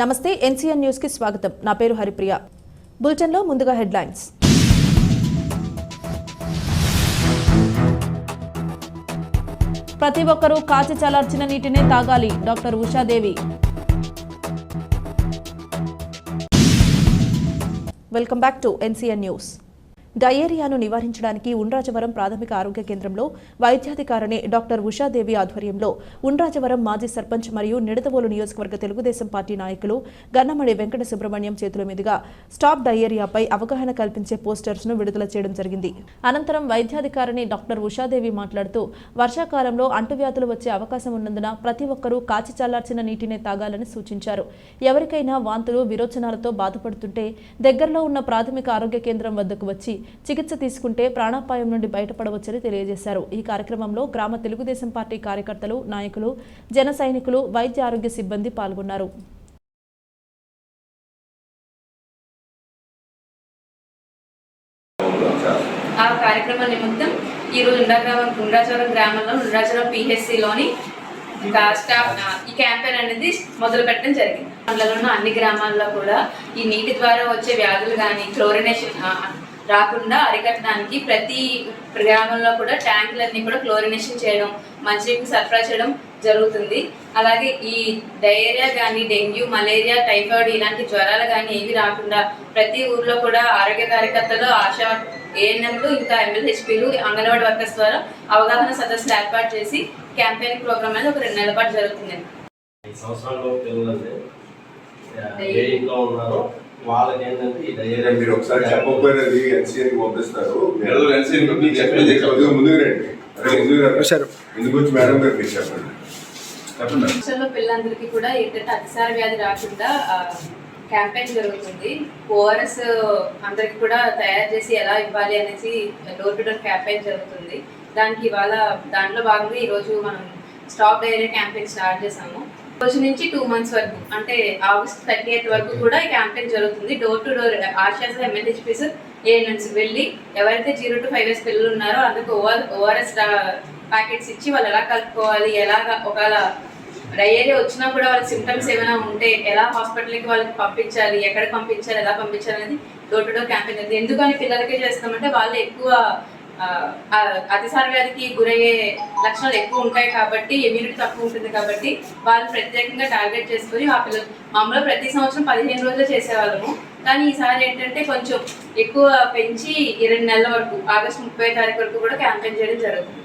నమస్తే ఎన్సీఎన్ న్యూస్కి స్వాగతం. నా పేరు హరిప్రియ. బులెటిన్లో ముందుగా హెడ్లైన్స్. ప్రతి ఒక్కరూ కాచి చలార్చిన నీటినే తాగాలి doctor Ushadevi. Welcome back to NCN news. డయేరియాను నివారించడానికి ఉండ్రాజవరం ప్రాథమిక ఆరోగ్య కేంద్రంలో వైద్యాధికారిణి డాక్టర్ ఉషాదేవి ఆధ్వర్యంలో ఉండ్రాజవరం మాజీ సర్పంచ్ మరియు నిడదవోలు నియోజకవర్గ తెలుగుదేశం పార్టీ నాయకులు గన్నమణి వెంకట సుబ్రహ్మణ్యం చేతుల మీదుగా స్టాప్ డయేరియాపై అవగాహన కల్పించే పోస్టర్స్ను విడుదల చేయడం జరిగింది. అనంతరం వైద్యాధికారిణి డాక్టర్ ఉషాదేవి మాట్లాడుతూ వర్షాకాలంలో అంటువ్యాధులు వచ్చే అవకాశం ఉన్నందున ప్రతి ఒక్కరూ కాచి చల్లార్చిన నీటినే తాగాలని సూచించారు. ఎవరికైనా వాంతులు విరోచనాలతో బాధపడుతుంటే దగ్గరలో ఉన్న ప్రాథమిక ఆరోగ్య కేంద్రం వద్దకు వచ్చి చికిత్స తీసుకుంటే ప్రాణాపాయం నుండి బయటపడవచ్చని తెలియజేశారు. ఈ కార్యక్రమంలో గ్రామ తెలుగుదేశం పార్టీ కార్యకర్తలు నాయకులు జన సైనికులు వైద్య ఆరోగ్య సిబ్బంది పాల్గొన్నారు. ఆ కార్యక్రమ నిమిత్తం ఈరోజు ఉండాగ్రామం ఉండాచవరం గ్రామంలో ఉండాచవరం పిహెచ్సిలోని స్టాఫ్ ఈ క్యాంపెయిన్ అనేది మొదలు పెట్టడం జరిగింది. అందులో ఉన్న అన్ని గ్రామాల్లో కూడా ఈ నీటి ద్వారా వచ్చే వ్యాధులు కానీ క్లోరినేషన్ రాకుండా అరికట్టడానికి ప్రతి గ్రామంలో కూడా ట్యాంకులన్నీ కూడా క్లోరినేషన్ చేయడం మంచినీటిని సరఫరా చేయడం జరుగుతుంది. అలాగే ఈ డయేరియా కానీ డెంగ్యూ మలేరియా టైఫాయిడ్ ఇలాంటి జ్వరాలు కానీ ఏవి రాకుండా ప్రతి ఊర్లో కూడా ఆరోగ్య కార్యకర్తలు ఆశా ఏఎన్ఎంలు ఇంకా ఎంఎల్హెచ్పీలు అంగన్వాడీ వర్కర్స్ ద్వారా అవగాహన సదస్సులు ఏర్పాటు చేసి క్యాంపెయిన్ ప్రోగ్రామ్ అనేది ఒక రెండు నెలల పాటు జరుగుతుంది సంవత్సరాల్లో పిల్లలండి ఏ ఇంట్లో ఉన్నారో? వాళ్ళకి ఏంటంటే ఈ డైరీ మీరు ఒకసారి పంపిస్తారు. ముందుకు రండి. ముందుకు వచ్చి మేడం గారు మీరు చెప్పండి. పిల్లలందరికీ కూడా ఏంటంటే అతిసార వ్యాధి రాకుండా క్యాంపెయిన్ జరుగుతుంది. ఓఆర్ఎస్ అందరికి కూడా తయారు చేసి ఎలా ఇవ్వాలి అనేసి డోర్ టు డోర్ క్యాంపెయిన్ జరుగుతుంది. దానికి ఇవాళ దాంట్లో భాగంగా ఈరోజు మనం స్టాప్ డైరీ క్యాంపెయిన్ స్టార్ట్ చేసాము రోజు నుంచి టూ మంత్స్ వరకు అంటే ఆగస్ట్ థర్టీ ఎయిత్ వరకు కూడా ఈ క్యాంపెయిన్ జరుగుతుంది. డోర్ టు డోర్ ఆశాస ఎంఎల్హెచ్పీస్ ఏఎన్ఎన్స్ వెళ్ళి ఎవరైతే జీరో టు ఫైవ్ ఇయర్స్ పిల్లలు ఉన్నారో అందుకు ఓఆర్ ఓఆర్ఎస్ ప్యాకెట్స్ ఇచ్చి వాళ్ళు ఎలా కలుపుకోవాలి ఎలాగా ఒకవేళ డయేరియా వచ్చినా కూడా వాళ్ళ సిమ్టమ్స్ ఏమైనా ఉంటే ఎలా హాస్పిటల్కి వాళ్ళకి పంపించాలి ఎక్కడ పంపించాలి ఎలా పంపించాలి అనేది డోర్ టు డోర్ క్యాంపెయిన్ ఎందుకని పిల్లలకే చేస్తామంటే వాళ్ళు ఎక్కువ అతిసార వ్యాధికి గురయ్యే లక్షణాలు ఎక్కువ ఉంటాయి కాబట్టి ఇమ్యూనిటీ తక్కువ ఉంటుంది కాబట్టి వాళ్ళు ప్రత్యేకంగా టార్గెట్ చేసుకొని ఆ పిల్లలు మామూలుగా ప్రతి సంవత్సరం పదిహేను రోజులు చేసేవాళ్ళము. కానీ ఈసారి ఏంటంటే కొంచెం ఎక్కువ పెంచి ఇరవై రెండు నెలల వరకు ఆగస్టు ముప్పై తారీఖు వరకు కూడా క్యాంపెయిన్ చేయడం జరుగుతుంది.